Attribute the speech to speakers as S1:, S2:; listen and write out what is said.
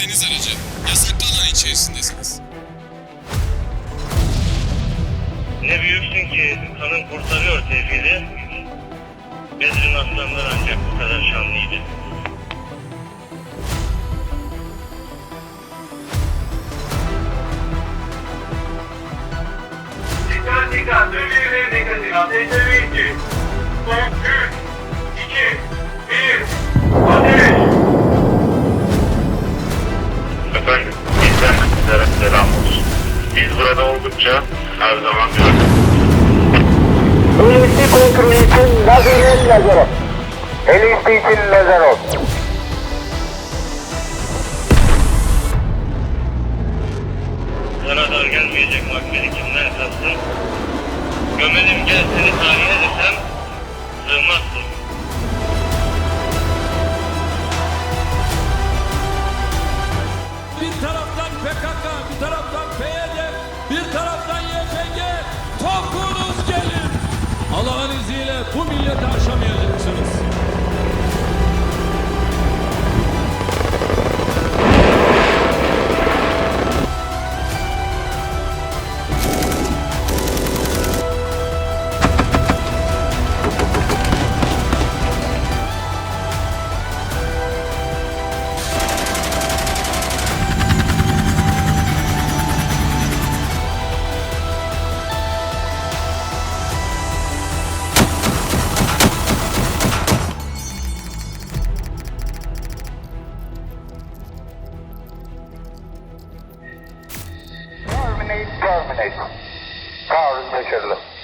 S1: deniz aracı. Yasaklı alan içerisindesiniz.
S2: Ne büyüksün ki kanın kurtarıyor tevhidi. Bedrin aslanlar ancak bu kadar şanlıydı.
S3: Dikkat dikkat, tüm üyeleri dikkatine ateşlemek için. Son
S2: 3, burada oldukça her zaman güvenlik.
S4: Helisti kontrol için Nazir'in lazer. Helisti için lazer olsun.
S2: Sana dar gelmeyecek makbeli kimler kastın? Gömelim gel seni tarihe desem sığmazsın.
S4: Germany, Power initial.